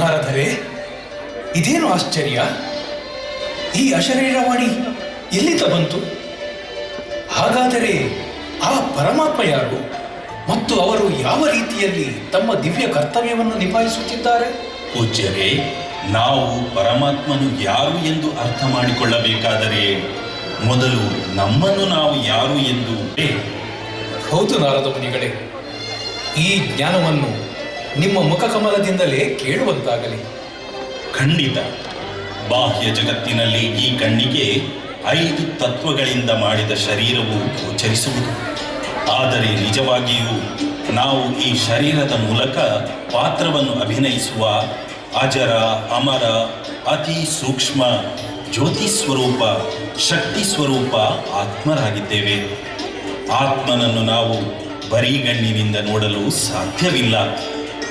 ನಾರದರೆ ಇದೇನು ಆಶ್ಚರ್ಯ? ಈ ಅಶರೀರವಾಣಿ ಎಲ್ಲಿಂದ ಬಂತು? ಹಾಗಾದರೆ ಆ ಪರಮಾತ್ಮ ಯಾರು ಮತ್ತು ಅವರು ಯಾವ ರೀತಿಯಲ್ಲಿ ತಮ್ಮ ದಿವ್ಯ ಕರ್ತವ್ಯವನ್ನು ನಿಭಾಯಿಸುತ್ತಿದ್ದಾರೆ? ಪೂಜ್ಯರೇ ನಾವು ಪರಮಾತ್ಮನು ಯಾರು ಎಂದು ಅರ್ಥ ಮಾಡಿಕೊಳ್ಳಬೇಕಾದರೆ ಮೊದಲು ನಮ್ಮನ್ನು ನಾವು ಯಾರು ಎಂದು ಹೌದು ನಾರದ ಮುನಿಗಳೇ ಈ ಜ್ಞಾನವನ್ನು ನಿಮ್ಮ ಮುಖಕಮಲದಿಂದಲೇ ಕೇಳುವಂತಾಗಲಿ. ಖಂಡಿತ. ಬಾಹ್ಯ ಜಗತ್ತಿನಲ್ಲಿ ಈ ಕಣ್ಣಿಗೆ ಐದು ತತ್ವಗಳಿಂದ ಮಾಡಿದ ಶರೀರವು ಗೋಚರಿಸುವುದು. ಆದರೆ ನಿಜವಾಗಿಯೂ ನಾವು ಈ ಶರೀರದ ಮೂಲಕ ಪಾತ್ರವನ್ನು ಅಭಿನಯಿಸುವ ಅಜರ, ಅಮರ, ಅತಿ ಸೂಕ್ಷ್ಮ, ಜ್ಯೋತಿ ಸ್ವರೂಪ, ಶಕ್ತಿ ಸ್ವರೂಪ ಆತ್ಮರಾಗಿದ್ದೇವೆ. ಆತ್ಮನನ್ನು ನಾವು ಬರಿಗಣ್ಣಿನಿಂದ ನೋಡಲು ಸಾಧ್ಯವಿಲ್ಲ.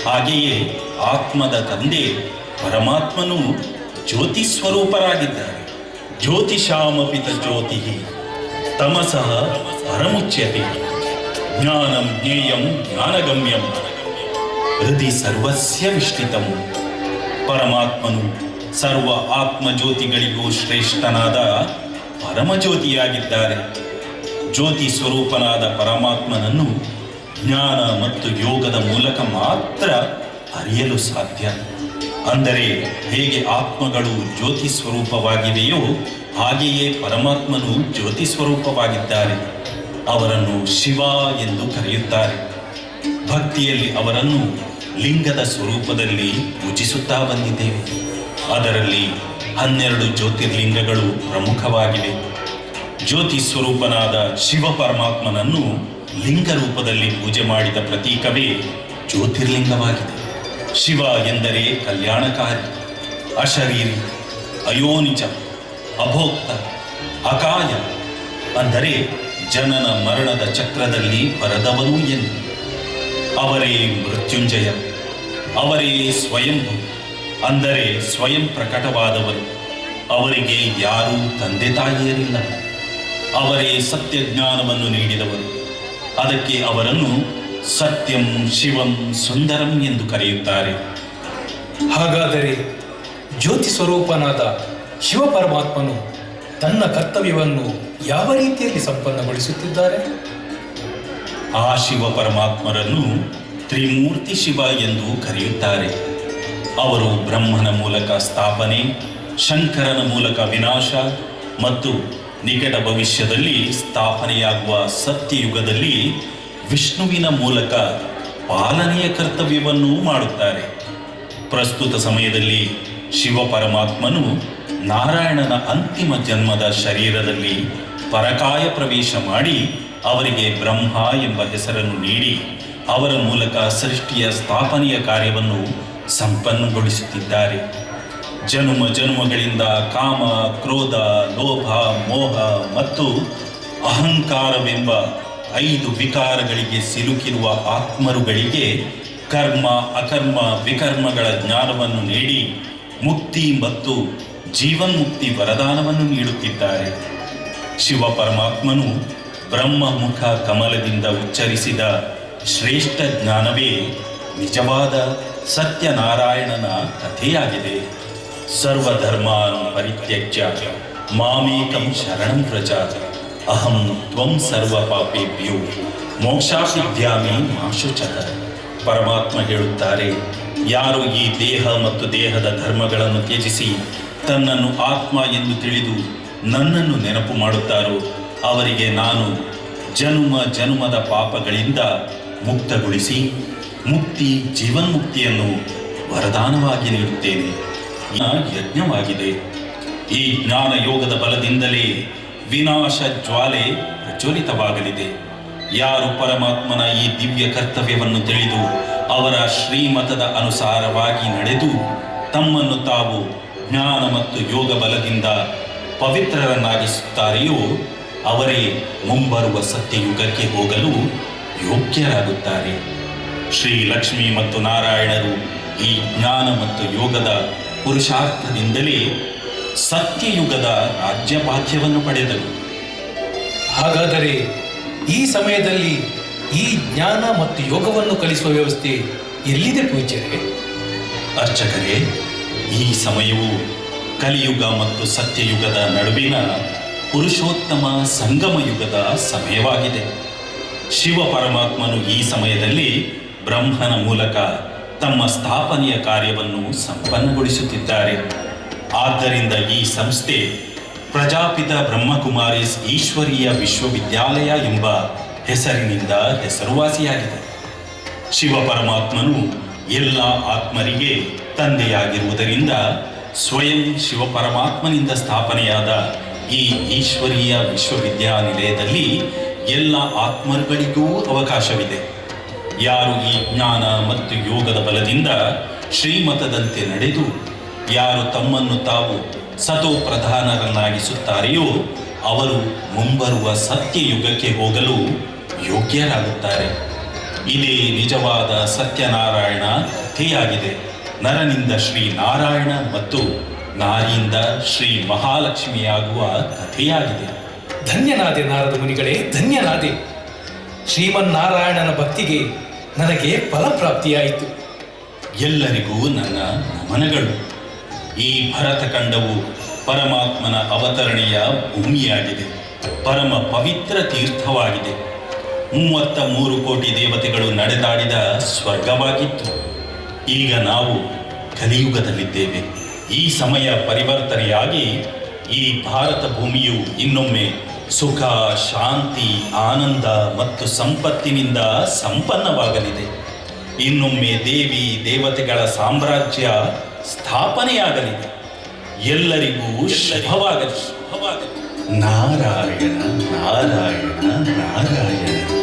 ಹಾಗೆಯೇ ಆತ್ಮದ ತಂದೆ ಪರಮಾತ್ಮನು ಜ್ಯೋತಿ ಸ್ವರೂಪರಾಗಿದ್ದಾರೆ. ಜ್ಯೋತಿಷಾಮಪಿತ ಜ್ಯೋತಿ ತಮಸಃ ಪರಮುಚ್ಯತೆ, ಜ್ಞಾನಂ ಜ್ಞೇಯಂ ಜ್ಞಾನಗಮ್ಯಂ. ಹೃದಯ ಸರ್ವಸ್ಯ ವಿಷ್ಟಿತಂ. ಪರಮಾತ್ಮನು ಸರ್ವ ಆತ್ಮಜ್ಯೋತಿಗಳಿಗೂ ಶ್ರೇಷ್ಠನಾದ ಪರಮಜ್ಯೋತಿಯಾಗಿದ್ದಾರೆ. ಜ್ಯೋತಿ ಸ್ವರೂಪನಾದ ಪರಮಾತ್ಮನನ್ನು ಜ್ಞಾನ ಮತ್ತು ಯೋಗದ ಮೂಲಕ ಮಾತ್ರ ಅರಿಯಲು ಸಾಧ್ಯ. ಅಂದರೆ ಹೇಗೆ ಆತ್ಮಗಳು ಜ್ಯೋತಿ ಸ್ವರೂಪವಾಗಿದೆಯೋ ಹಾಗೆಯೇ ಪರಮಾತ್ಮನು ಜ್ಯೋತಿ ಸ್ವರೂಪವಾಗಿದ್ದಾರೆ ಅವರನ್ನು ಶಿವ ಎಂದು ಕರೆಯುತ್ತಾರೆ. ಭಕ್ತಿಯಲ್ಲಿ ಅವರನ್ನು ಲಿಂಗದ ಸ್ವರೂಪದಲ್ಲಿ ಪೂಜಿಸುತ್ತಾ ಬಂದಿದ್ದೇವೆ ಅದರಲ್ಲಿ ಹನ್ನೆರಡು ಜ್ಯೋತಿರ್ಲಿಂಗಗಳು ಪ್ರಮುಖವಾಗಿವೆ. ಜ್ಯೋತಿ ಸ್ವರೂಪನಾದ ಶಿವ ಪರಮಾತ್ಮನನ್ನು ಲಿಂಗ ರೂಪದಲ್ಲಿ ಪೂಜೆ ಮಾಡಿದ ಪ್ರತೀಕವೇ ಜ್ಯೋತಿರ್ಲಿಂಗವಾಗಿದೆ. ಶಿವ ಎಂದರೆ ಕಲ್ಯಾಣಕಾರಿ, ಅಶರೀರಿ ಅಯೋನಿಜ ಅಭೋಕ್ತ, ಅಕಾಯ ಅಂದರೆ ಜನನ ಮರಣದ ಚಕ್ರದಲ್ಲಿ ಬರದವನು ಎಂದು. ಅವರೇ ಮೃತ್ಯುಂಜಯ, ಅವರೇ ಸ್ವಯಂಭು ಅಂದರೆ ಸ್ವಯಂ ಪ್ರಕಟವಾದವರು. ಅವರಿಗೆ ಯಾರೂ ತಂದೆ ತಾಯಿಯರಿಲ್ಲ. ಅವರೇ ಸತ್ಯ ಜ್ಞಾನವನ್ನು ನೀಡಿದವರು. ಅದಕ್ಕೆ ಅವರನ್ನು ಸತ್ಯಂ ಶಿವಂ ಸುಂದರಂ ಎಂದು ಕರೆಯುತ್ತಾರೆ. ಹಾಗಾದರೆ ಜ್ಯೋತಿ ಸ್ವರೂಪನಾದ ಶಿವ ಪರಮಾತ್ಮನು ತನ್ನ ಕರ್ತವ್ಯವನ್ನು ಯಾವ ರೀತಿಯಲ್ಲಿ ಸಂಪನ್ನಗೊಳಿಸುತ್ತಿದ್ದಾರೆ? ಆ ಶಿವ ಪರಮಾತ್ಮರನ್ನು ತ್ರಿಮೂರ್ತಿ ಶಿವ ಎಂದು ಕರೆಯುತ್ತಾರೆ. ಅವರು ಬ್ರಹ್ಮನ ಮೂಲಕ ಸ್ಥಾಪನೆ ಶಂಕರನ ಮೂಲಕ ವಿನಾಶ ಮತ್ತು ನಿಕಟ ಭವಿಷ್ಯದಲ್ಲಿ ಸ್ಥಾಪನೆಯಾಗುವ ಸತ್ಯಯುಗದಲ್ಲಿ ವಿಷ್ಣುವಿನ ಮೂಲಕ ಪಾಲನೆಯ ಕರ್ತವ್ಯವನ್ನು ಮಾಡುತ್ತಾರೆ. ಪ್ರಸ್ತುತ ಸಮಯದಲ್ಲಿ ಶಿವ ಪರಮಾತ್ಮನು ನಾರಾಯಣನ ಅಂತಿಮ ಜನ್ಮದ ಶರೀರದಲ್ಲಿ ಪರಕಾಯ ಪ್ರವೇಶ ಮಾಡಿ ಅವರಿಗೆ ಬ್ರಹ್ಮ ಎಂಬ ಹೆಸರನ್ನು ನೀಡಿ ಅವರ ಮೂಲಕ ಸೃಷ್ಟಿಯ ಸ್ಥಾಪನೆಯ ಕಾರ್ಯವನ್ನು ಸಂಪನ್ನಗೊಳಿಸುತ್ತಿದ್ದಾರೆ. ಜನ್ಮ ಜನ್ಮಗಳಿಂದ ಕಾಮ, ಕ್ರೋಧ, ಲೋಭ, ಮೋಹ ಮತ್ತು ಅಹಂಕಾರವೆಂಬ ಐದು ವಿಕಾರಗಳಿಗೆ ಸಿಲುಕಿರುವ ಆತ್ಮರುಗಳಿಗೆ ಕರ್ಮ, ಅಕರ್ಮ, ವಿಕರ್ಮಗಳ ಜ್ಞಾನವನ್ನು ನೀಡಿ ಮುಕ್ತಿ ಮತ್ತು ಜೀವನ್ಮುಕ್ತಿ ವರದಾನವನ್ನು ನೀಡುತ್ತಿದ್ದಾರೆ. ಶಿವ ಪರಮಾತ್ಮನು ಬ್ರಹ್ಮಮುಖ ಕಮಲದಿಂದ ಉಚ್ಚರಿಸಿದ ಶ್ರೇಷ್ಠ ಜ್ಞಾನವೇ ನಿಜವಾದ ಸತ್ಯನಾರಾಯಣನ ಕಥೆಯಾಗಿದೆ. ಸರ್ವಧರ್ಮಾನ್ ಪರಿತ್ಯಜ್ಯ, ಮಾಮೇಕಂ ಶರಣಂ ವ್ರಜ ಅಹಂ ತ್ವಂ ಸರ್ವ ಪಾಪೇಭ್ಯೋ ಮೋಕ್ಷಾಸಿದ್ಯಾಮಿ ಮಾಶುಚತ ಪರಮಾತ್ಮ ಹೇಳುತ್ತಾರೆ, ಯಾರು ಈ ದೇಹ ಮತ್ತು ದೇಹದ ಧರ್ಮಗಳನ್ನು ತ್ಯಜಿಸಿ ತನ್ನನ್ನು ಆತ್ಮ ಎಂದು ತಿಳಿದು ನನ್ನನ್ನು ನೆನಪು ಮಾಡುತ್ತಾರೋ, ಅವರಿಗೆ ನಾನು ಜನುಮ ಜನುಮದ ಪಾಪಗಳಿಂದ ಮುಕ್ತಗೊಳಿಸಿ ಮುಕ್ತಿ, ಜೀವನ್ಮುಕ್ತಿಯನ್ನು ವರದಾನವಾಗಿ ನೀಡುತ್ತೇನೆ. ಯಜ್ಞವಾಗಿದೆ. ಈ ಜ್ಞಾನ ಯೋಗದ ಬಲದಿಂದಲೇ ವಿನಾಶ ಜ್ವಾಲೆ ಪ್ರಚೋಲಿತವಾಗಲಿದೆ ಯಾರು ಪರಮಾತ್ಮನ ಈ ದಿವ್ಯ ಕರ್ತವ್ಯವನ್ನು ತಿಳಿದು ಅವರ ಶ್ರೀಮತದ ಅನುಸಾರವಾಗಿ ನಡೆದು ತಮ್ಮನ್ನು ತಾವು ಜ್ಞಾನ ಮತ್ತು ಯೋಗ ಬಲದಿಂದ ಪವಿತ್ರರನ್ನಾಗಿಸುತ್ತಾರೆಯೋ, ಅವರೇ ಮುಂಬರುವ ಸತ್ಯಯುಗಕ್ಕೆ ಹೋಗಲು ಯೋಗ್ಯರಾಗುತ್ತಾರೆ. ಶ್ರೀ ಲಕ್ಷ್ಮಿ ಮತ್ತು ನಾರಾಯಣರು ಈ ಜ್ಞಾನ ಮತ್ತು ಯೋಗದ ಪುರುಷಾರ್ಥದಿಂದಲೇ ಸತ್ಯಯುಗದ ರಾಜ್ಯಪಾಠ್ಯವನ್ನು ಪಡೆದರು ಹಾಗಾದರೆ ಈ ಸಮಯದಲ್ಲಿ ಈ ಜ್ಞಾನ ಮತ್ತು ಯೋಗವನ್ನು ಕಲಿಸುವ ವ್ಯವಸ್ಥೆ ಎಲ್ಲಿದೆ ಪೂಜ್ಯರೇ? ಅರ್ಚಕರೇ, ಈ ಸಮಯವು ಕಲಿಯುಗ ಮತ್ತು ಸತ್ಯಯುಗದ ನಡುವಿನ ಪುರುಷೋತ್ತಮ ಸಂಗಮ ಯುಗದ ಸಮಯವಾಗಿದೆ. ಶಿವ ಪರಮಾತ್ಮನು ಈ ಸಮಯದಲ್ಲಿ ಬ್ರಹ್ಮನ ಮೂಲಕ ತಮ್ಮ ಸ್ಥಾಪನೆಯ ಕಾರ್ಯವನ್ನು ಸಂಪನ್ನಗೊಳಿಸುತ್ತಿದ್ದಾರೆ ಆದ್ದರಿಂದ ಈ ಸಂಸ್ಥೆ ಪ್ರಜಾಪಿತ ಬ್ರಹ್ಮಕುಮಾರೀಸ್ ಈಶ್ವರೀಯ ವಿಶ್ವವಿದ್ಯಾಲಯ ಎಂಬ ಹೆಸರಿನಿಂದ ಹೆಸರುವಾಸಿಯಾಗಿದೆ. ಶಿವ ಪರಮಾತ್ಮನು ಎಲ್ಲ ಆತ್ಮರಿಗೆ ತಂದೆಯಾಗಿರುವುದರಿಂದ ಸ್ವಯಂ ಶಿವಪರಮಾತ್ಮನಿಂದ ಸ್ಥಾಪನೆಯಾದ ಈ ಈಶ್ವರೀಯ ವಿಶ್ವವಿದ್ಯಾನಿಲಯದಲ್ಲಿ ಎಲ್ಲ ಆತ್ಮಗಳಿಗೂ ಅವಕಾಶವಿದೆ. ಯಾರು ಈ ಜ್ಞಾನ ಮತ್ತು ಯೋಗದ ಬಲದಿಂದ ಶ್ರೀಮತದಂತೆ ನಡೆದು ಯಾರು ತಮ್ಮನ್ನು ತಾವು ಸತೋ ಪ್ರಧಾನರನ್ನಾಗಿಸುತ್ತಾರೆಯೋ ಅವರು ಮುಂಬರುವ ಸತ್ಯ ಯುಗಕ್ಕೆ ಹೋಗಲು ಯೋಗ್ಯರಾಗುತ್ತಾರೆ. ಇದೇ ನಿಜವಾದ ಸತ್ಯನಾರಾಯಣ ಕಥೆಯಾಗಿದೆ ನರನಿಂದ ಶ್ರೀ ನಾರಾಯಣ ಮತ್ತು ನಾರಿಯಿಂದ ಶ್ರೀ ಮಹಾಲಕ್ಷ್ಮಿಯಾಗುವ ಕಥೆಯಾಗಿದೆ. ಧನ್ಯನಾದೆ ನಾರದ ಮುನಿಗಳೇ, ಧನ್ಯನಾದೆ. ಶ್ರೀಮನ್ನಾರಾಯಣನ ಭಕ್ತಿಗೆ ನನಗೆ ಫಲಪ್ರಾಪ್ತಿಯಾಯಿತು. ಎಲ್ಲರಿಗೂ ನನ್ನ ನಮನಗಳು. ಈ ಭರತಖಂಡವು ಪರಮಾತ್ಮನ ಅವತರಣೆಯ ಭೂಮಿಯಾಗಿದೆ. ಪರಮ ಪವಿತ್ರ ತೀರ್ಥವಾಗಿದೆ. ಮೂವತ್ತ ಮೂರು ಕೋಟಿ ದೇವತೆಗಳು ನಡೆದಾಡಿದ ಸ್ವರ್ಗವಾಗಿತ್ತು. ಈಗ ನಾವು ಕಲಿಯುಗದಲ್ಲಿದ್ದೇವೆ. ಈ ಸಮಯ ಪರಿವರ್ತನೆಯಾಗಿ ಈ ಭಾರತ ಭೂಮಿಯು ಇನ್ನೊಮ್ಮೆ ಸುಖ, ಶಾಂತಿ, ಆನಂದ ಮತ್ತು ಸಂಪತ್ತಿನಿಂದ ಸಂಪನ್ನವಾಗಲಿದೆ. ಇನ್ನೊಮ್ಮೆ ದೇವಿ ದೇವತೆಗಳ ಸಾಮ್ರಾಜ್ಯ ಸ್ಥಾಪನೆಯಾಗಲಿದೆ. ಎಲ್ಲರಿಗೂ ಶುಭವಾಗಲಿ. ಶುಭವಾಗಲಿ ನಾರಾಯಣ ನಾರಾಯಣ ನಾರಾಯಣ.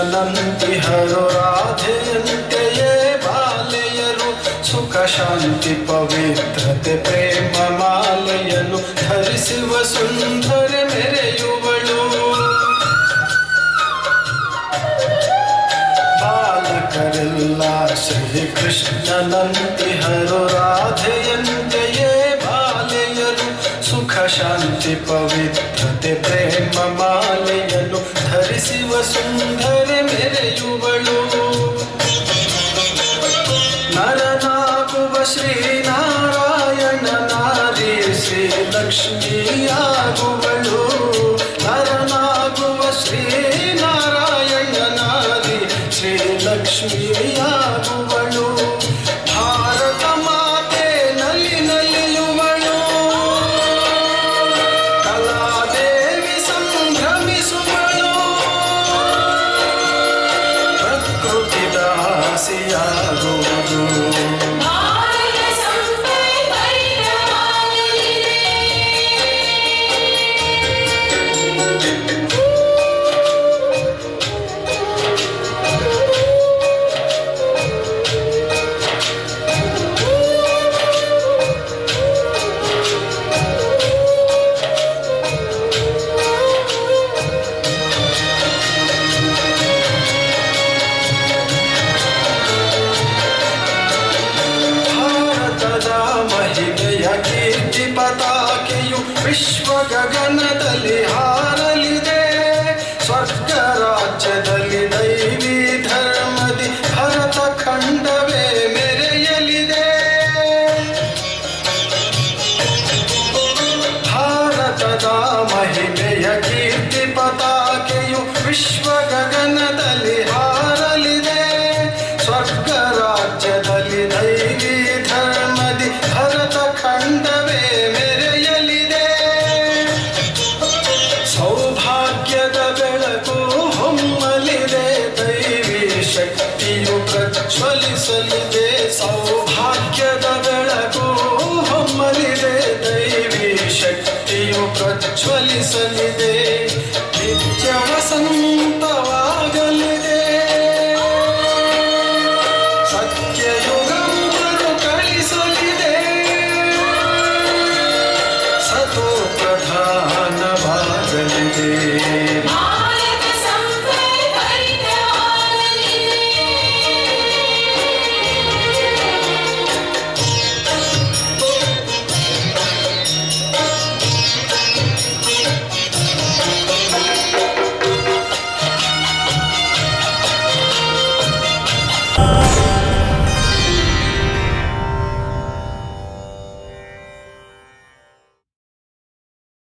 ಶ್ರೀಕೃಷ್ಣನಂತಿಹರು ರಾಧೆಯಂತೆಯೇ ಬಾಲೆಯರು ಸುಖ ಶಾಂತಿ ಪವಿತ್ರತೆ ಪ್ರೇಮ ಮಾಲೆಯನ್ನು ಧರಿಸುವ ಸುಂದರ ಮೆರೆಯುವಳು. ಬಾಲಕರೆಲ್ಲ ಶ್ರೀಕೃಷ್ಣನಂತಿಹರು ನರನಾಗುವ ಶ್ರೀನಾರಾಯಣ ನಾರಿ ಶ್ರೀ ಲಕ್ಷ್ಮಿಯಾಗುವಳು ನರನಾಗುವ ಶ್ರೀನಾರಾಯಣ ನಾರಿ ಶ್ರೀ ಲಕ್ಷ್ಮಿಯಾಗುವಳು ಭಾರತ ಮಾತೆ ನಲಿ ನಲಿಯುವಳು ಕಲಾದೇವಿ ಸಂಭ್ರಮಿಸುವಳು ಪ್ರಕೃತಿ ದಾಸಿಯಾಗುವುದು ಪ್ರಜ್ವಲಿಸಲಿದೆ ನಿತ್ಯ ವಸಂತವ